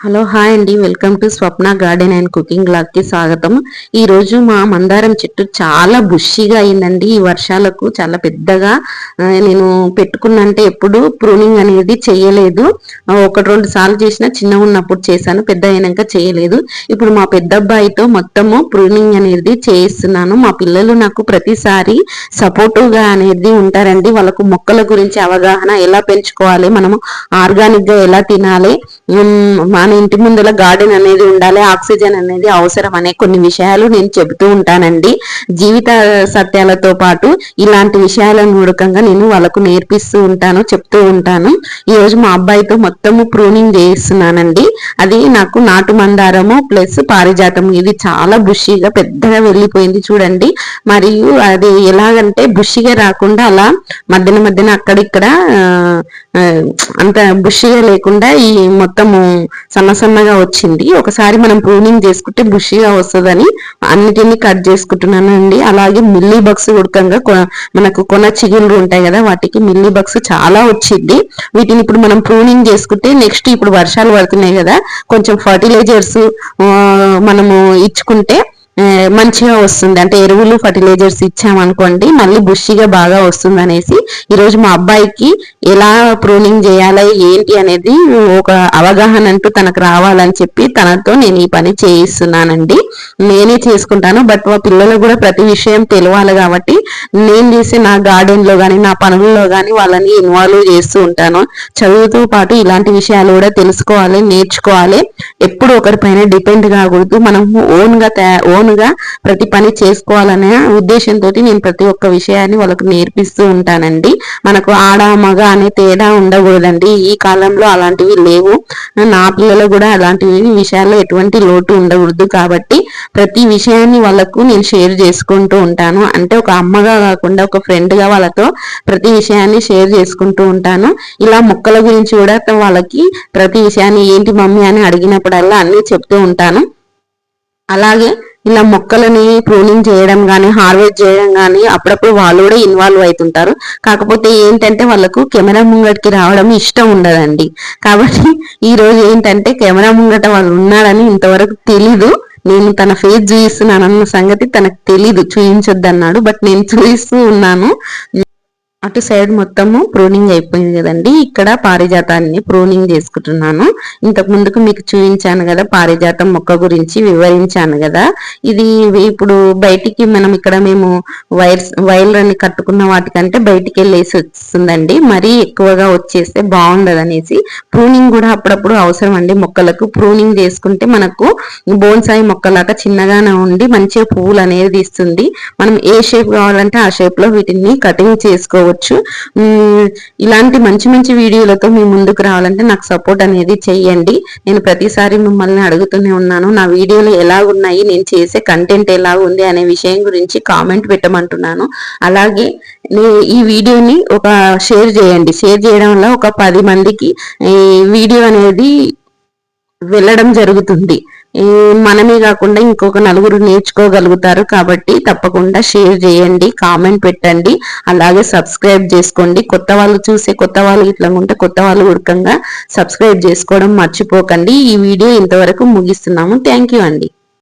Hello hi అండి. Welcome to Swapna garden and కుకింగ్కి స్వాగతం. ఈ రోజు మా మందారం చెట్టు చాలా బుషిగా అయిందండి. ఈ వర్షాలకు చాలా పెద్దగా నేను పెట్టుకున్నంటే ఎప్పుడు ప్రూనింగ్ అనేది చేయలేదు. ఒకటి రెండు సార్లు చేసిన చిన్న ఉన్నప్పుడు చేశాను పెద్ద అయినాక చేయలేదు. ఇప్పుడు మా పెద్ద అబ్బాయితో మొత్తము ప్రూనింగ్ అనేది చేయిస్తున్నాను మా పిల్లలు నాకు ప్రతిసారి సపోర్టివ్గా అనేది ఉంటారండి. వాళ్ళకు మొక్కల గురించి అవగాహన ఎలా పెంచుకోవాలి మనము ఆర్గానిక్గా ఎలా తినాలి మన ఇంటి ముందుల గార్డెన్ అనేది ఉండాలి ఆక్సిజన్ అనేది అవసరం అనే కొన్ని విషయాలు నేను చెబుతూ ఉంటానండి. జీవిత సత్యాలతో పాటు ఇలాంటి విషయాల మూలకంగా నేను వాళ్ళకు నేర్పిస్తూ ఉంటాను చెప్తూ ఉంటాను. ఈ రోజు మా అబ్బాయితో మొత్తము ప్రూనింగ్ చేయిస్తున్నానండి అది నాకు నాటు మందారము ప్లస్ పారిజాతం ఇది చాలా బుషిగా పెద్దగా వెళ్ళిపోయింది చూడండి. మరియు అది ఎలాగంటే బుషిగా రాకుండా అలా మధ్యన మధ్యన అక్కడిక్కడ అంత బుషిగా లేకుండా ఈ మొత్తము సన్న సన్నగా వచ్చింది. ఒకసారి మనం ప్రూనింగ్ చేసుకుంటే బుషిగా వస్తుందని అన్నిటినీ కట్ చేసుకుంటున్నాను అండి అలాగే మిల్లీ బగ్స్ ఉడకంగా మనకు కొన చిగుళ్ళు ఉంటాయి కదా వాటికి మిల్లీ బగ్స్ చాలా వచ్చింది. వీటిని ఇప్పుడు మనం ప్రూనింగ్ చేసుకుంటే నెక్స్ట్ ఇప్పుడు వర్షాలు పడుతున్నాయి కదా కొంచెం ఫర్టిలైజర్స్ మనము ఇచ్చుకుంటే మంచిగా వస్తుంది. అంటే ఎరువులు ఫర్టిలైజర్స్ ఇచ్చామనుకోండి మళ్ళీ బుషిగా బాగా వస్తుంది అనేసి ఈరోజు మా అబ్బాయికి ఎలా ప్రూనింగ్ చేయాలి ఏంటి అనేది ఒక అవగాహన అంటూ తనకు రావాలని చెప్పి తనతో నేను ఈ పని చేయిస్తున్నానండి. నేనే చేసుకుంటాను బట్ మా పిల్లలు కూడా ప్రతి విషయం తెలియాలి కాబట్టి నేను చేసే నా గార్డెన్లో కానీ నా పనుల్లో కానీ వాళ్ళని ఇన్వాల్వ్ చేస్తూ ఉంటాను. చదువుతో పాటు ఇలాంటి విషయాలు కూడా తెలుసుకోవాలి నేర్చుకోవాలి. ఎప్పుడు ఒకరిపైన డిపెండ్ కాకూడదు మనం ఓన్గా ఓన్ ఓన్గా ప్రతి పని చేసుకోవాలనే ఉద్దేశంతో నేను ప్రతి ఒక్క విషయాన్ని వాళ్ళకు నేర్పిస్తూ ఉంటానండి. మనకు ఆడ మగ అనే తేడా ఉండకూడదండి. ఈ కాలంలో అలాంటివి లేవు. నా పిల్లలు కూడా అలాంటివి విషయాల్లో ఎటువంటి లోటు ఉండకూడదు. కాబట్టి ప్రతి విషయాన్ని వాళ్ళకు నేను షేర్ చేసుకుంటూ ఉంటాను. అంటే ఒక అమ్మగా కాకుండా ఒక ఫ్రెండ్గా వాళ్ళతో ప్రతి విషయాన్ని షేర్ చేసుకుంటూ ఉంటాను. ఇలా మొక్కల గురించి కూడా వాళ్ళకి ప్రతి విషయాన్ని ఏంటి మమ్మీ అని అడిగినప్పుడల్లా అన్నీ చెప్తూ ఉంటాను. అలాగే ఇలా మొక్కలని ప్రూనింగ్ చేయడం కానీ హార్వెస్ట్ చేయడం కానీ అప్పుడప్పుడు వాళ్ళు కూడా ఇన్వాల్వ్ అవుతుంటారు కాకపోతే ఏంటంటే వాళ్ళకు కెమెరా ముంగటికి రావడం ఇష్టం ఉండదండి. కాబట్టి ఈ రోజు ఏంటంటే కెమెరా ముంగట వాళ్ళు ఉన్నాడని ఇంతవరకు తెలీదు. నేను తన ఫేస్ చూపిస్తున్నానన్న సంగతి తనకు తెలీదు. చూపించొద్దు అన్నాడు బట్ నేను చూపిస్తూ ఉన్నాను. అటు సైడ్ మొత్తము ప్రూనింగ్ అయిపోయింది కదండి. ఇక్కడ పారిజాతాన్ని ప్రూనింగ్ చేసుకుంటున్నాను. ఇంతకు ముందుకు మీకు చూపించాను కదా పారిజాతం మొక్క గురించి వివరించాను కదా. ఇది ఇప్పుడు బయటికి మనం ఇక్కడ మేము వైర్స్ వైర్లని కట్టుకున్న వాటికంటే బయటికి వెళ్ళేసి వస్తుందండి. మరీ ఎక్కువగా వచ్చేస్తే బాగుండదు అనేసి ప్రూనింగ్ కూడా అప్పుడప్పుడు అవసరం అండి మొక్కలకు ప్రూనింగ్ చేసుకుంటే మనకు బోన్సాయి మొక్కలాగా చిన్నగానే ఉండి మంచిగా పువ్వులు అనేది ఇస్తుంది మనం ఏ షేప్ కావాలంటే ఆ షేప్లో వీటిని కటింగ్ చేసుకోవచ్చు. చేసుకోవచ్చు. ఇలాంటి మంచి మంచి వీడియోలతో మీ ముందుకు రావాలంటే నాకు సపోర్ట్ అనేది చెయ్యండి. నేను ప్రతిసారి మిమ్మల్ని అడుగుతూనే ఉన్నాను నా వీడియోలు ఎలా ఉన్నాయి నేను చేసే కంటెంట్ ఎలా ఉంది అనే విషయం గురించి కామెంట్ పెట్టమంటున్నాను. అలాగే ఈ వీడియోని ఒక షేర్ చేయండి. షేర్ చేయడం వల్ల ఒక పది మందికి ఈ వీడియో అనేది వెళ్ళడం జరుగుతుంది. మనమే కాకుండా ఇంకొక నలుగురు నేర్చుకోగలుగుతారు కాబట్టి తప్పకుండా షేర్ చేయండి కామెంట్ పెట్టండి అలాగే సబ్స్క్రైబ్ చేసుకోండి. కొత్త వాళ్ళు చూసే కొత్త వాళ్ళు ఇట్లా ఉంటే కొత్త వాళ్ళు ఉడకంగా సబ్స్క్రైబ్ చేసుకోవడం మర్చిపోకండి. ఈ వీడియో ఇంతవరకు ముగిస్తున్నాము. థ్యాంక్ అండి.